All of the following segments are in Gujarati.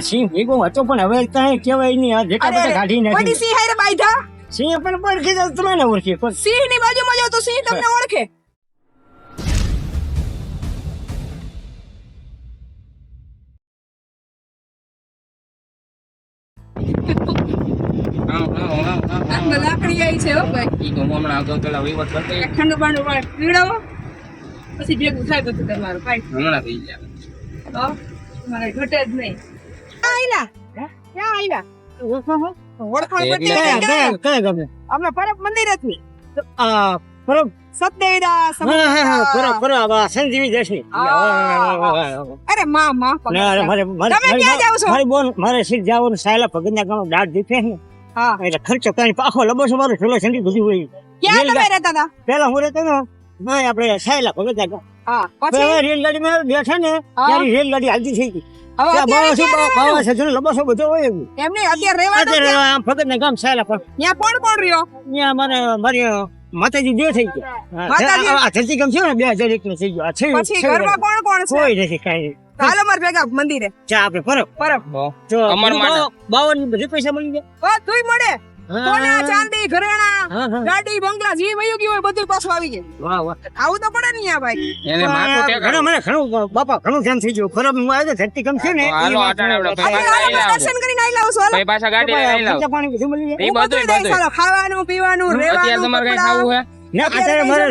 સિંહ ભેગો હતો પણ ઓળખી. સિંહની બાજુમાં જાઓ તો સિંહ તમને ઓળખે. લાકડી આવી છે હો ભાઈ. ઠંડુ પાણી પીવડાવો પછી ભેગું થાય બધું તમારું કાંઈ તો મારે ઘટે જ નહીં. આયલા? ક્યાં આયલા? ઓળખાણ? કયા કયા ગમે? અમે પરબ મંદિર હતી પરબ? સંજીવી દેશની. અરે માં માં તમે ક્યાં છો? મારી બોન મારે સીધ જવાનું સાયલા ભગતના ગામ દાઢ દીખે છે ને હા. એટલે ખર્ચો કઈ પાખો લબો છો મારો સંગીત સંગી બધી હોય. ક્યાં તમે રહેતા હતા? પેલા હું રહેતો ને ભાઈ આપણે સાયલા ભગતના ગામ હા. પછી? પેલા રેલગાડીમાં બેઠા ને ત્યારે રેલગાડી હાલતી થઈ ગઈ. માતાજી બે થઈ ગયા. ને બે હજાર એક નો થઈ ગયું. કોઈ નથી કાંઈ. હાલો માર ભેગા મંદિરે જા આપણે પરબ પરબ જો અમર માના. બાવન બધી પૈસા મળી ગયા ઓ બધુંય મળે સોના ચાંદી ઘરેણા. ગાડી બંગલા જે વયું ગયું હોય બધું પાછું આવી ગયું વાહ વાહ આવું તો પડે નહીં આ ભાઈ એને માથું ઘણું ઘણો મને ઘણો બાપા ઘણો ધ્યાન થઈ ગયો પરબ હું આવ્યો કમ છે ને હાલો, આટાણે આપણે. દર્શન કરીને આઈ લાવું છું ભાઈ પાછા ગાડી લઈ લાવો. પાણી બધું મળી જાય એ બધું બધુંય બધુંય, ખાવાનું પીવાનું અત્યારે રહેવાનું તમારે કઈ ખાવું હે ના અત્યારે મારે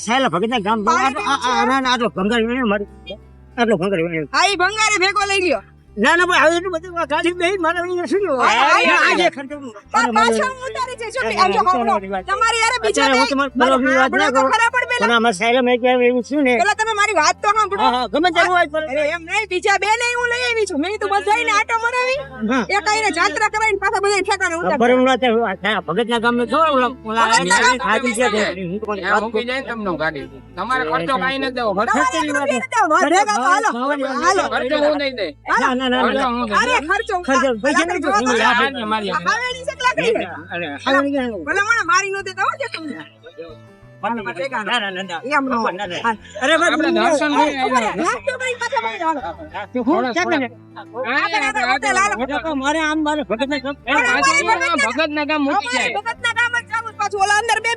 સાયલા ભગતના ગામ આટલો- આ- આ- આ- આટલો ભંગાર મારે આટલો ભંગાર. હા ઈ ભંગારે ભેગો લઈ લ્યો ના ના ભાઈ હવે એટલું બધું ગાડી બેહી મારે અહીંયા શું ના. આજે ખર્ચો. તમારી બીજા પણ મેં એવું પેલા તમે મારી વાત તો સાંભળો. હા, હા, ગમે ત્યારે વાત એમ નહીં બીજા બે ને હું લઈ આવી છું. મેં તો બધાયને આટો મરાવી. એક આઈને જાત્રા કરાવીને પાછા બધા ઠેકાણે ઉતારી બરોબર વાત છે. ભગતના ગામમાં જો ઓલા- ઓલા ગામ- છે હું તો મૂકી જાય તમને ગાડી. તમારે ખર્ચો કાંઈ નથી દેવો. ખર્ચો ખર્ચેની વાત છે. તમારે ભેગા તો હાલો હાલો. ખર્ચો હું નહીં દે. ના, ના, ના, ના. હું અરે ખર્ચો ખર્ચો પૈસા નહીં જોઈતા. લાકડી દે. જોતા. આ મારી હાવેડી છે લાકડી અરે, હાવેડી ક્યાં? ભલે મને મારી નો દેતા હો જે તમને ના, ના, ના, ના. નો ના, ના. મારે આમ મારે ગામ- જ પાછું. ઓલા અંદર બે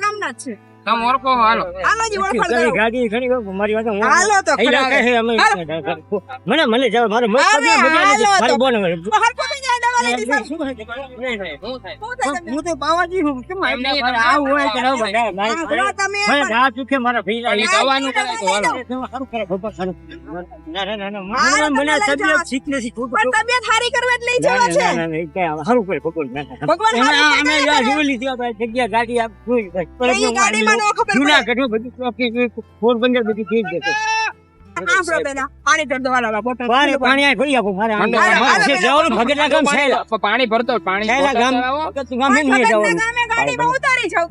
ગામના જ છે. તમે ઓળખો હાલો હાલો જી ઓળખાણ ઘણી ગાડી ઘણી મારી વાત હાલો તો ખરા. લોકો અમે- મને મને જાવ મારે મત પગે મજા નથી. હાલો મારી તો. બોન હવે. તો હરખું થઈ જાય દવા લઈ દીધી. શું થાય? નહીં, નહીં. થાય શું થાય તમને? હું તો બાવાજી છું. કેમ એમ નહીં, મારે આવું હોય કે ના, ના, હા, તમે મને પણ- દાંત મારા ભઈલા. અને દવાનું કરે તો હાલો સારું કરે, બાપા, સારું. ના, ના, ના, ના. મને- મને તબિયત ઠીક નથી. પણ તબિયત હારી કરવા જ લઈ જવા છે ના, ના, એ સારું કરે, ભગવાન. ના, ના. ભગવાન અમે હારું અમે કરે, યા કરે. જોઈ લીધી આપણે જગ્યા ગાડી આપ ગાડીમાં જુનાગઢમાં બધું ચોકી પોરબંદર બધી. આપણો પેલા પાણી હાલો, ભરતો ઉતારી જાવ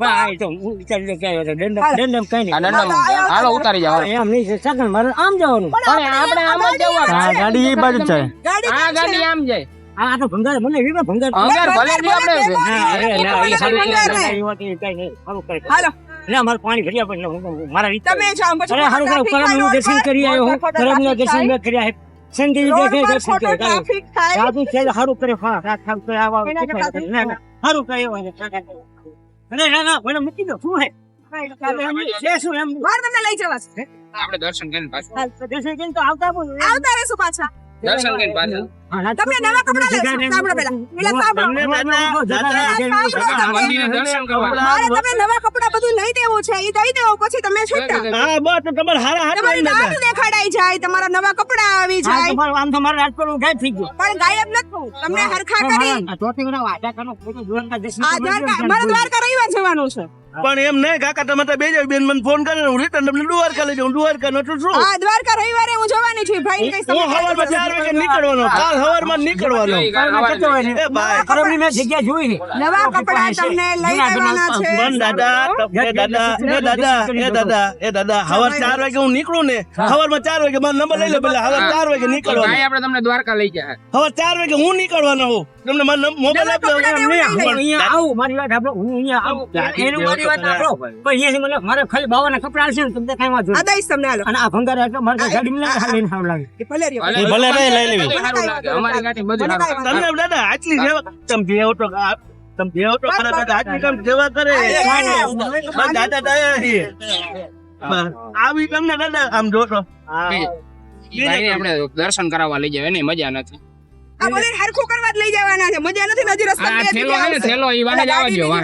હાલો. ઉતારી હાલો. એમ નહીં છે સાકણ મારે આમ જવાનું. પણ આપણે આમ જ જવાનું. આ ગાડી એ બાજુ છે. ગાડી આ ગાડી આમ જાય. આ તો ભંગાર મને વિવા ભંગાર. અંગાર ભલે નહીં આપણે. ભંગાર. હાલો. એટલે અમારે પાણી ભરી પણ મારા રીતે તમે અરે હારું કરું કરમનું દર્શન કરી આવ્યો હું કરમનું દર્શન મેં કર્યા હે સંગી દેખે દર્શન કર્યા સાધુ છે હારું કરે હા રાત ખાવ તો આવા એના કરતા તો ના ના હારું કરે હોય અરે ના ના મને મૂકી દો શું હે? શું એમ? મારે તમને લઈ જવા આપણે દર્શન કરીને પાછું દર્શન કરીને તો આવતા આવતા રહેશું પાછા. દર્શન કરીને પાછું. તમે નવા કપડાં લેશો. દર્શન કરવા. તમે નવા બધું લઈ દેવું છે. એ દઈ દેવો. પછી તમે છૂટા હા બસ તો હારા હારા તમારી દાંત દેખાડાઈ જાય તમારા નવા કપડા આવી જાય. તમારું આમ તો મારે રાજકોટ ગાયબ થઈ ગયું. પણ ગાયબ નથી. તમને હરખા કરી. આ દ્વારકા મારે દ્વારકા રવિવાર જવાનું છે. પણ એમ નહીં કાકા તમે તો બે જ બેન મને ફોન કરે હું રિટર્ન તમને દ્વારકા લઈ જાઉં દ્વારકા નો છું. શું હા દ્વારકા રવિવારે હું જવાની છું ભાઈ કઈ સમજ હવારમાં ચાર વાગે નીકળવાનો કાલ સવારમાં નીકળવાનો. કાલમાં કેટલો હોય ને? એ ભાઈ કરમની મેં જગ્યા જોઈ. ને. નવા કપડા તમને લઈ દેવાના છે. મન દાદા એ દાદા એ દાદા એ દાદા એ દાદા હવાર ચાર વાગે હું નીકળું ને સવારમાં ચાર વાગે મારો નંબર લઈ લો પેલા હવાર ચાર વાગે નીકળવાનો. ભાઈ આપણે તમને દ્વારકા લઈ જાય હવાર ચાર વાગે હું નીકળવાનો હું તમને મોબાઈલ એવું હું અહીંયા આવું મારી વાત સાંભળો હું અહીંયા આવું. એનું મારી વાત સાંભળો. પણ અહીંયાથી મને મારે ખાલી બાવાના કપડા આવશે ને તમને કાંઈ વાંધો આ દઈશ તમને હાલો. અને આ ભંગાર એટલે મારે ગાડી મને લઈને સારું લાગે. ભલે રહ્યો. ભલે ભલે રે, લઈ લેવી. બધું સારું લાગે. અમારી ગાડી બધું મને સારું કાંઈ લાગે. તમને દાદા આટલી સેવા તમે જેવો તો તમે જેવો તો ખરા દાદા આટલી કેમ સેવા કરે. બસ દાદા દયા છે. આવી તમને દાદા આમ જોશો. આપણે દર્શન કરાવવા લઈ જાય એની મજા નથી. આ બધે હરખું કરવા જ લઈ જવાના છે. મજા નથી ને રસ્તા આ થેલો ને થેલો ઈ જવા?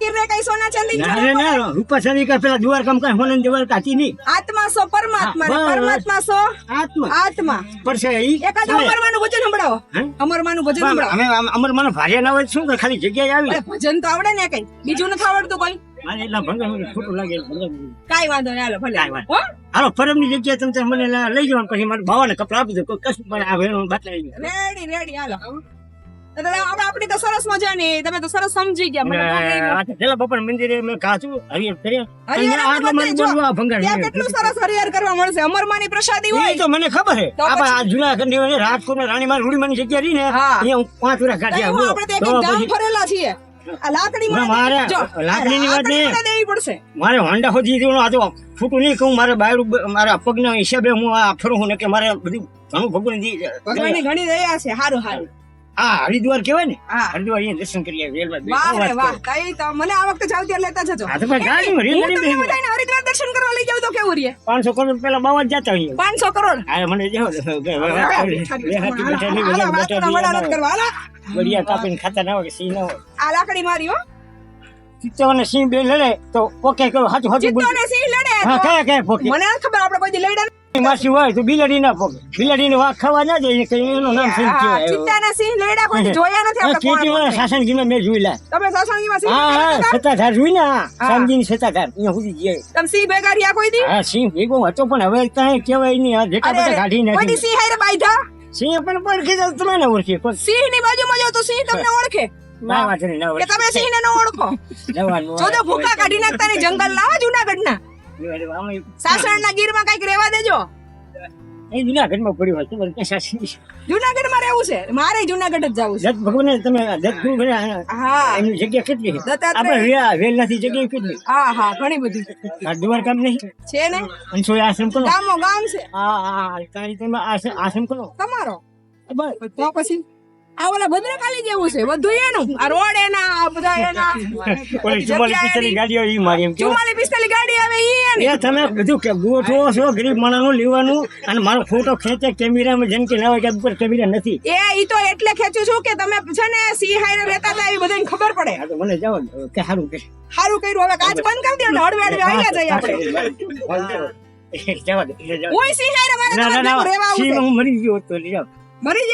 કિરને કઈ સોના ચાંદી ના ના કા પેલા જુવાર કામ કાંઈ હોલન જુવાર કાચી નહીં. આત્મા સો પરમાત્મા ને. પરમાત્મા સો આત્મા. આત્મા. પર છે ઈ? એકાદ અમરમાનું ભજન સંભળાવો. અમરમાનું ભજન સંભળાવો. અમે આમ- અમર મને ભારે ના હોય શું ખાલી જગ્યાએ આવી ભજન તો આવડે ને કઈ બીજું નથી આવડતું કોઈ. મારે એટલા મને ખોટું લાગે કાઈ વાંધો નહીં હાલો ભલે. હો? હાલો ફરમની જગ્યાએ તમે મને લઈ જવાનું પછી મારે ભાવાને કપડા આપી દો. કોઈ કશું પણ આ વેણું બાટલા રેડી રેડી હાલો. આપણે તો સરસ મજાની તમે તો સરસ સમજી ગયા. મને બહુ ગમ્યું. આ પેલા બાપા મંદિરે મેં ઘાસું હરિયર કર્યા હરિયર કેટલું સરસ હરિહર કરવા મળશે? અમરમાની પ્રસાદી હોય. તો મને ખબર છે. આપણે આ જુનાગઢની હોય ને, રાજકોટના રાણીમાં રૂડીમાંની જગ્યા રહી ને હા. અહીંયા હું પાંચ વર્ષ કાઢ્યા આપણે તો ગામ ફરેલા છીએ. લાકડી ના, મારે લાકડીની વાત નહીં. દેવી પડશે. મારે હોન્ડા હોજી દેવું આ તો છૂટું નહીં કહું મારે બાયર મારા પગના હિસાબે હું આ ફરું ને કે મારે બધું ઘણું ભગવાન ઘણી રહ્યા છે. હારું હારું. આ હરિદ્વાર કહેવાય ને? હા. હરિદ્વાર અહીંયા દર્શન કરી આવ્યા રેલવે વાહ કઈ તો મને આ વખતે જાવ ત્યારે લેતા જજો. હા તો પણ ગાડી હું બેસી હરિદ્વાર દર્શન કરવા લઈ જાવ તો કેવું રે પાંચસો કરોડ પેલા બાવા જ જતા હોઈએ પાંચસો કરોડ? હા મને જેવો બે હાથી બેઠા નહીં, હાલો, બેઠા વડાલો જ નહીં. કરવા હાલો. બળિયા કાપીને ખાતા ના હોય સિંહ ના હોય. આ લાકડી મારી હો. ચિત્તો અને સિંહ બે લડે તો ઓકે કરો હાચું હાચું ચિત્તો બોલ સિંહ લડે હા કયા કયા મને ખબર આપણે કોઈ દી લડ્યા. માસી હોય તો બિલાડી ના પોકે બિલાડી વાઘ ખાવા ના જાય કે એનું નામ સિંહ કહેવાય? ચિત્તા ને સિંહ લડ્યા કોઈ જોયા નથી આપણે કોણ કીર્તિવાળા કોણ છે. મેં જોઈ લા તમે સત્સંગીમાં સિંહ હા હા સત્તાધાર જોઈ ને હા. શામજીની સત્તાધાર. અહીંયા સુધી ગયા. તમે સિંહ ભેગા રહ્યા કોઈ દી? હા સિંહ ભેગો હતો પણ હવે કાંઈ કહેવાય નહીં. આ બધા કાઢી કોઈ નાખી સિંહ હારે બાંધ્યા? સિંહ પણ ઓળખી જાવ તમે ના ઓળખે. સિંહની બાજુમાં જાવ તો સિંહ તમને ઓળખે? ના વાત નહીં ના ઓળખે. તમે સિંહ ને ન ઓળખો? જવાનું જો તો ભૂકા કાઢી નાખતા ને જંગલ ના જુનાગઢ ના સાસણ ના ગીરમાં કંઈક રેવા દેજો. એ જુનાગઢમાં પડ્યું હતું પણ ક્યાં શાસન જુનાગઢમાં રહેવું છે? મારે જુનાગઢ જ જવું છે. દત્ત ભગવાને તમે દત્ત ગુરુ હા. એની જગ્યા કેટલી. આપણે વેલ નથી જગ્યા કેટલી? હા હા ઘણી બધી. આ દ્વારકામ નહીં? છે ને? અંશોય આશ્રમ કરો ગામો ગામ છે. હા હા તારી તમે આશ્રમ આશ્રમ કરો તમારો. તો પછી? આ ઓલા ભદ્રકાલી જેવું છે. બધું એનું. આ રોડ એના આ બધા એના. ઓલી ચુમ્માલીસ પિસ્તાલીસ ગાડીઓ ઈ મારી એમ કેવું? ચુમ્માલી પિસ્તાલી ગાડી આવે ઈ એની. એ તમે બધું કે ગોઠવો છો ગરીબ માણસનું લેવાનું અને મારો ફોટો ખેંચે કેમેરામાં જેમ કે ના હોય કે ઉપર કેમેરા નથી. એ ઈ તો એટલે ખેંચું છું કે તમે છે ને સિંહ હારે રહેતા હતા એ બધાને ખબર પડે. આ તો મને જાવ કે સારું કે. સારું કર્યું. હવે કાચ બંધ કરી દો એટલે હળવે હળવે જઈએ આપણે. હું મારે રહેવા હું ગયો. મરી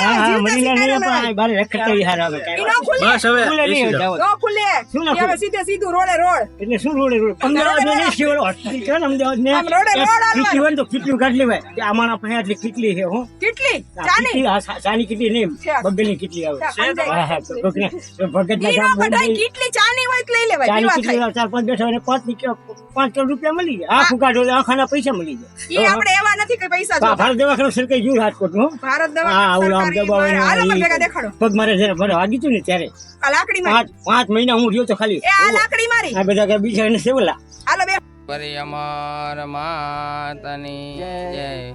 હા હા લઈ મરી જીવતા ગયા સિંહ હારે નહીં પણ બારે રખડતા ઈ આવે ઈ કાંઈ. ન ખુલે. બસ હવે ખુલે નહીં બેસી જાઓ. જાવ. ન ખુલે. શું ના ખુલે? સીધે સીધું રોડે રોડ. એટલે શું રોડે રોડ? અમદાવાદ ને નહીં, શિવડો હોસ્પિટલ છે અમદાવાદ ને રોડે રોડ કેટલી હોય તો કેટલી કાઢી લેવાય. કે આમાં આપણે આટલી કેટલી છે હું. કેટલી? ચાની કેટલી, આ કેટલી નહીં બગલની કેટલી આવે. હા, હા, તો ભગને- તો ભગતના ઈ નો ગામ કેટલી ચાની હોય લઈ લેવાય ચાની કેટલી ચાર પાંચ બેઠા હોય ને પાંચ પાંચ કરોડ રૂપિયા મળી જાય. આખું કાઢો આખાના પૈસા મળી જાય. જાય આપણે એવા નથી કે પૈસા ભારત દવાખાનું સરકારી જોયું રાજકોટનું ભારત હા ઓલું આમ દવા દબાવે ને હાલો મને ઈ- ભેગા દેખાડો. પગ મારે જયારે મને વાગી હતું ને ત્યારે આ લાકડી મારી. પાંચ પાંચ મહિના હું રહ્યો તો ખાલી. આ લાકડી મારી. આ બધા કઈ સેવલા હાલો બે. પરી અમર માતની જય.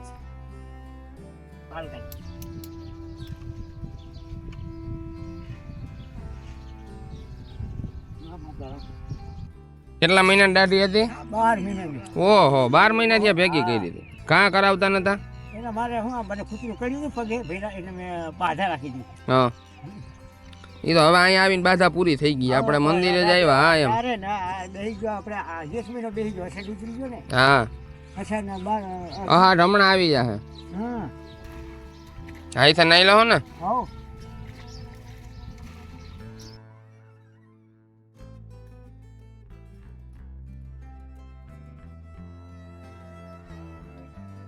કેટલા મહિના દાઢી હતી? બાર મહિના. ઓહો બાર મહિના ત્યાં ભેગી કરી દીધી. કાં કરાવતા નતા? એના મારે હું મને ખૂટલું કર્યું ને પગે ભેરા એટલે મેં બાધા રાખી દીધી. હા. એ તો હવે અહીંયા આવીને બાધા પૂરી થઈ ગઈ. આપણે મંદિરે જ આવ્યા હા એમ. અરે ના બેહી ગયો આપણે આ દસ મહિનો બેહી ગયો અષાઢ ઉતરી ગયો ને. હા. અષાઢના બાર હા હમણાં આવી જા હા. હા. એ નાઈ લો ને. હો